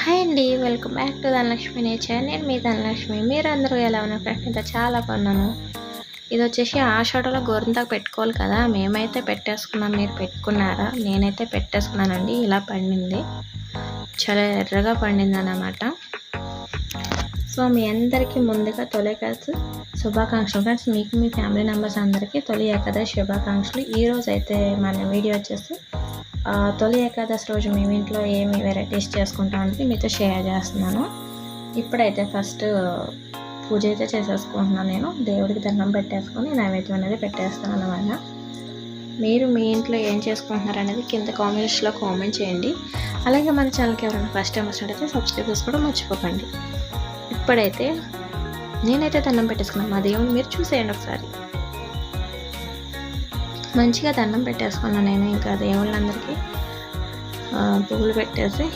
Hi అండి welcome back to Dhanalakshmi nature. నేను మీ ధనలక్ష్మి. మీరందరూ ఎలా ఉన్నారు? ఫ్రెండ్స్ ఇంత చాలా బాగున్నాను. ఇది వచ్చేసి ఆషాఢలో గోరింతాకు పెట్టుకోవాలి కదా. మేమైతే పెట్టేసుకున్నాం. మీరు పెట్టుకున్నారా? నేనైతే పెట్టేసుకున్నానండి. ఇలా పండింది. చాలా ఎర్రగా పండింది అన్నమాట సో మీ అందరికీ ముందుగా తొలి ఏకాదశి శుభాకాంక్షలు. ఫ్రెండ్స్ మీకు మీ ఫ్యామిలీ మెంబర్స్ అందరికీ తొలి ఏకాదశి శుభాకాంక్షలు. ఈరోజు అయితే మన వీడియో వచ్చేసి తొలి ఏకాదశి రోజు మేము ఇంట్లో ఏమి వెరైటీస్ చేసుకుంటాం అనేది మీతో షేర్ చేస్తున్నాను. ఇప్పుడైతే ఫస్ట్ పూజ అయితే చేసేసుకుంటున్నాను నేను. దేవుడికి దండం పెట్టేసుకొని నైవేద్యం అనేది పెట్టేస్తాను అన్నమాట. మీరు మీ ఇంట్లో ఏం చేసుకుంటున్నారు అనేది కింద కామెంట్స్లో కామెంట్ చేయండి. అలాగే మన ఛానల్కి ఎవరైనా ఫస్ట్ టైం వచ్చినట్టయితే సబ్స్క్రైబ్ చేసుకోవడం మర్చిపోకండి. ఇప్పుడైతే నేనైతే దండం పెట్టేసుకున్నాను. మా దేవుని మీరు చూసేయండి ఒకసారి. మంచిగా దండం పెట్టేసుకున్నాను నేను ఇంకా దేవుళ్ళందరికీ. పువ్వులు పెట్టేసి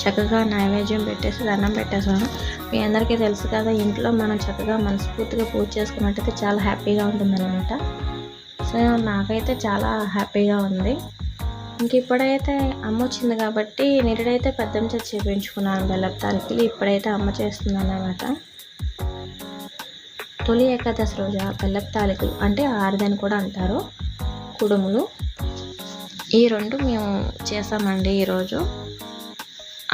చక్కగా నైవేద్యం పెట్టేసి దండం పెట్టేసాను మీ అందరికీ తెలుసు కదా ఇంట్లో మనం చక్కగా మనస్ఫూర్తిగా పూజ చేసుకున్నట్టయితే చాలా హ్యాపీగా ఉంటుందన్నమాట. సో నాకైతే చాలా హ్యాపీగా ఉంది. ఇంక ఇప్పుడైతే అమ్మ వచ్చింది కాబట్టి నిరుడైతే పెద్దం చేసి చేపించుకున్నాను బెల్లపు తారీఖులు ఇప్పుడైతే అమ్మ చేస్తుంది అన్నమాట తొలి ఏకాదశి రోజు ఆ బెల్లపు తాలికలు అంటే ఆరుదని కూడా అంటారు. కుడుములు. ఈ రెండు మేము చేసామండి ఈరోజు.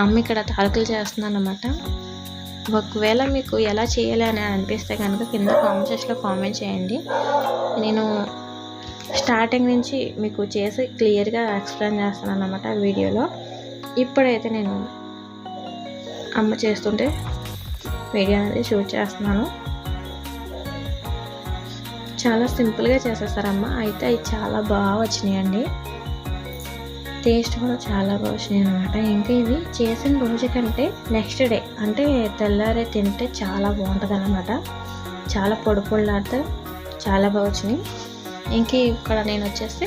అమ్మ ఇక్కడ తాలికలు అనమాట ఒకవేళ మీకు ఎలా చేయాలి అని అనిపిస్తే కనుక కింద కామెంట్ సెక్షన్లో కామెంట్ చేయండి. నేను స్టార్టింగ్ నుంచి మీకు చేసి క్లియర్గా ఎక్స్ప్లెయిన్ చేస్తాను అనమాట వీడియోలో. ఇప్పుడైతే నేను అమ్మ చేస్తుంటే వీడియో అనేది షూట్ చేస్తున్నాను. చాలా సింపుల్గా చేసేస్తారమ్మ. అయితే అవి చాలా బాగా వచ్చినాయండి. టేస్ట్ కూడా చాలా బాగా వచ్చినాయి అనమాట ఇంకా ఇవి చేసిన రోజు కంటే నెక్స్ట్ డే అంటే తెల్లారే తింటే చాలా బాగుంటుంది అనమాట చాలా పొడి పొడిలాడితే చాలా బాగా వచ్చినాయి. ఇంక ఇక్కడ నేను వచ్చేసి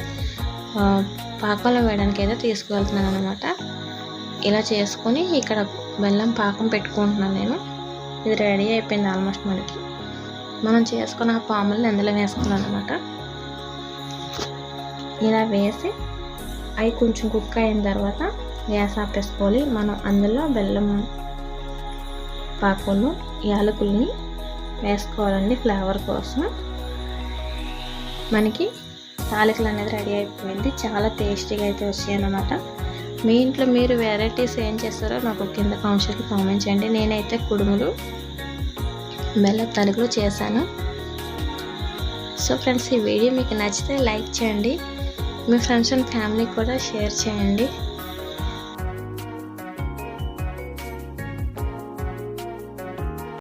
పాకంలో వేయడానికి అయితే తీసుకువెళ్తున్నాను అనమాట ఇలా చేసుకొని ఇక్కడ బెల్లం పాకం పెట్టుకుంటున్నాను నేను. ఇది రెడీ అయిపోయింది ఆల్మోస్ట్ మనకి. మనం చేసుకున్న ఆ పాములను అందులో వేసుకున్నాను అనమాట ఇలా వేసి అవి కొంచెం కుక్ అయిన తర్వాత గ్యాస్ ఆపేసుకోవాలి. మనం అందులో బెల్లం పాకులు యాలకుల్ని వేసుకోవాలండి ఫ్లేవర్ కోసం. మనకి తాలికలు అనేది రెడీ అయిపోయింది. చాలా టేస్టీగా అయితే వచ్చాయి మీ ఇంట్లో మీరు వెరైటీస్ ఏం చేస్తారో నాకు కింద కామెంట్స్కి కామెంట్ చేయండి. నేనైతే కుడుములు మెల్ల తణుకులు చేశాను. సో ఫ్రెండ్స్ ఈ వీడియో మీకు నచ్చితే లైక్ చేయండి. మీ ఫ్రెండ్స్ అండ్ ఫ్యామిలీకి కూడా షేర్ చేయండి.